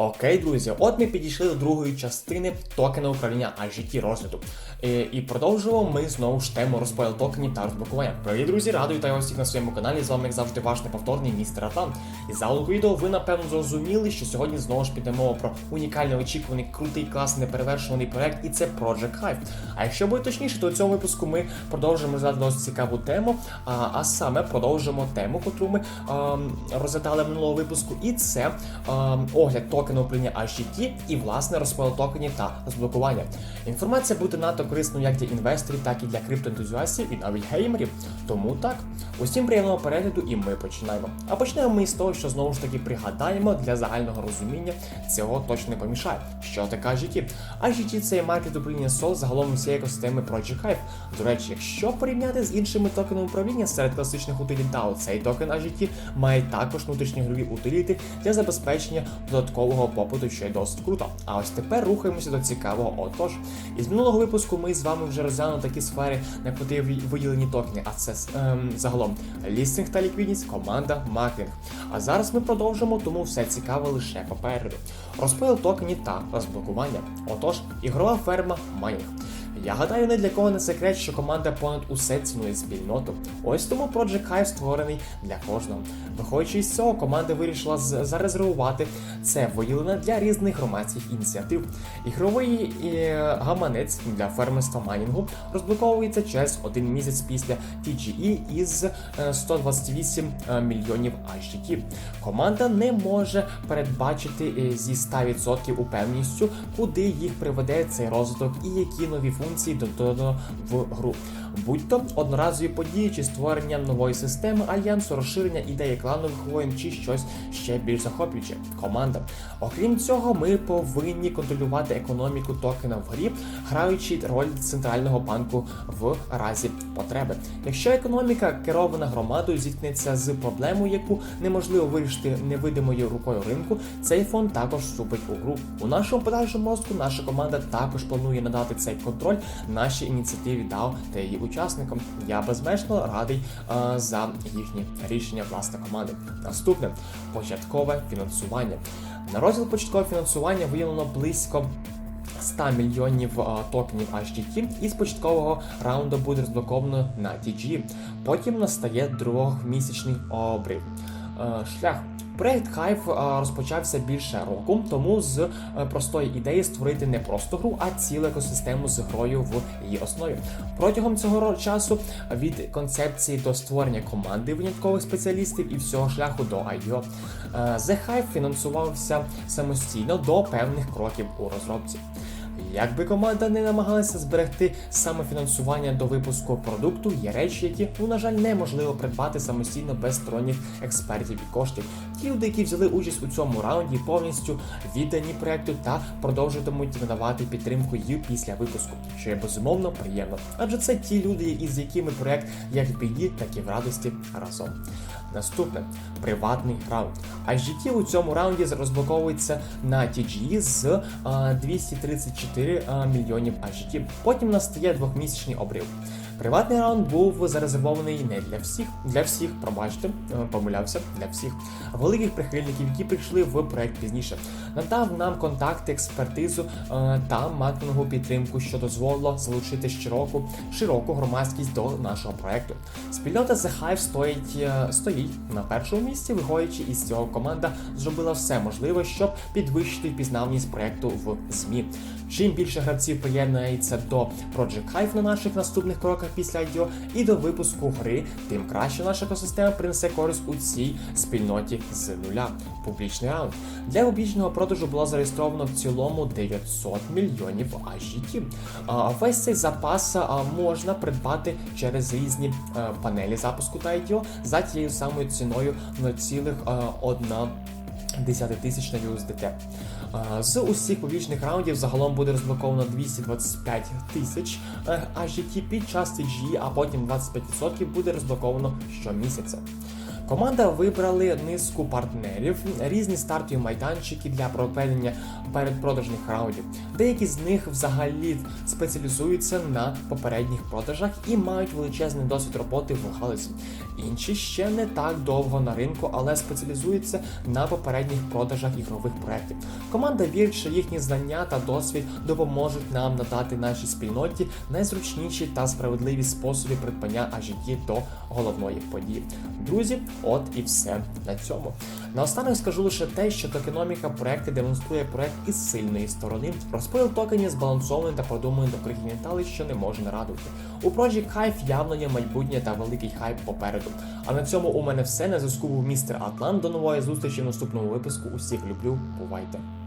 Окей, друзі, от ми підійшли до другої частини токена управління IGT розгляду. І, і продовжуємо ми знову ж тему розподіл токенів та розблокування. Привіт, друзі, радий вітаю вас всіх на своєму каналі. З вами, як завжди, ваш неповторний містер Атлант. І за луку відео ви напевно зрозуміли, що сьогодні знову ж піде мова про унікальний очікуваний, крутий, класний, неперевершуваний проект, і це Project Hive. А якщо буде точніше, то у цьому випуску ми продовжуємо розглядати досить цікаву тему, а, а саме продовжимо тему, яку ми ем, розглядали минулого випуску, і це ем, огляд токену HGT і власне розподіл токенів та розблокування. Інформація буде надто корисною як для інвесторів, так і для криптоентузіастів і навіть геймерів. Тому так, усім приємного перегляду, і ми починаємо. А почнемо ми з того, що знову ж таки пригадаємо для загального розуміння цього точно не помішає. Що таке HGT? HGT – це маркет управління SOL загалом усієї екосистеми Project Hive. До речі, якщо порівняти з іншими токенами управління серед класичних утиліт DAO, цей токен HGT має також внутрішньогрові утиліти для забезпечення додаткового попиту, що є досить круто. А ось тепер рухаємося до цікавого. Отож, із минулого випуску ми з вами вже розглянули такі сфери, на котрі виділені токени, а це ем, загалом лістинг та ліквідність, команда, маркетинг. А зараз ми продовжимо, тому все цікаве лише попереду. Розпил токенів та розблокування. Отож, ігрова ферма майнінг. Я гадаю, не для кого не секрет, що команда понад усе цінує спільноту. Ось тому Project Hive створений для кожного. Виходячи із цього, команда вирішила зарезервувати це виділення для різних громадських ініціатив. Ігровий е, гаманець для фермерства майнінгу розблоковується через один місяць після TGE із е, 128 е, мільйонів HGT. Команда не може передбачити е, зі 100% упевненістю, куди їх приведе цей розвиток і які нові функції додано в гру. Будь-то одноразові події чи створення нової системи альянсу, розширення ідеї кланових воїн чи щось ще більш захоплююче. Команда. Окрім цього, ми повинні контролювати економіку токена в грі, граючи роль центрального банку в разі потреби. Якщо економіка керована громадою зіткнеться з проблемою, яку неможливо вирішити невидимою рукою ринку, цей фонд також вступить у гру. У нашому подальшому мозку наша команда також планує надати цей контроль нашій ініціативі DAO та її учасникам. Я безмежно радий е, за їхні рішення власне команди. Наступне початкове фінансування. На розділ початкового фінансування виявлено близько 100 мільйонів а, токенів HGT і з початкового раунду буде розблоковано на TG. Потім настає двохмісячний обрив. Е, Шлях. Проект Hive розпочався більше року, тому з е, простої ідеї створити не просто гру, а цілу екосистему з грою в її основі. Протягом цього часу від концепції до створення команди виняткових спеціалістів і всього шляху до IO. е, The Hive фінансувався самостійно до певних кроків у розробці. Якби команда не намагалася зберегти самофінансування до випуску продукту, є речі, які, ну, на жаль, неможливо придбати самостійно без сторонніх експертів і коштів. Ті люди, які взяли участь у цьому раунді, повністю віддані проекту та продовжуватимуть надавати підтримку їм після випуску, що є безумовно приємно. Адже це ті люди, із якими проект як в біді, так і в радості разом. Наступне приватний раунд. HGT у цьому раунді розблоковується на TGE з а, 234 а, мільйонів HGT. Потім настає двохмісячний обрив. Приватний раунд був зарезервований не для всіх, для всіх, пробачте, е, помилявся, для всіх великих прихильників, які прийшли в проект пізніше. Надав нам контакти, експертизу е, та маркетингову підтримку, що дозволило залучити широку, широку громадськість до нашого проекту. Спільнота The Hive стоїть, е, стоїть на першому місці, виходячи із цього команда зробила все можливе, щоб підвищити впізнавність проекту в ЗМІ. Чим більше гравців приєднується до Project Hive на наших наступних кроках після IDO і до випуску гри, тим краще наша екосистема принесе користь у цій спільноті з нуля. Публічний раунд. Для публічного продажу було зареєстровано в цілому 900 мільйонів HGT. А, Весь цей запас можна придбати через різні е, панелі запуску та IDO за тією самою ціною 0,1 десятитисячна USDT. Е, З усіх публічних раундів загалом буде розблоковано 225 тисяч е, HGT під час TGE, а потім 25% буде розблоковано щомісяця. Команда вибрали низку партнерів, різні стартові майданчики для проведення передпродажних раундів. Деякі з них взагалі спеціалізуються на попередніх продажах і мають величезний досвід роботи в галузі. Інші ще не так довго на ринку, але спеціалізуються на попередніх продажах ігрових проєктів. Команда вірить, що їхні знання та досвід допоможуть нам надати нашій спільноті найзручніші та справедливі способи придбання ажиті до головної події. Друзі, от і все на цьому. Наостанок скажу лише те, що токеноміка проекти демонструє проект із сильної сторони. Розподіл токенів збалансований та продуманий до пригнітали, що не може не радувати. У Project Hive явно є майбутнє та великий хайп попереду. А на цьому у мене все. На зв'язку був містер Атлант. До нової зустрічі в наступному випуску. Усіх люблю. Бувайте!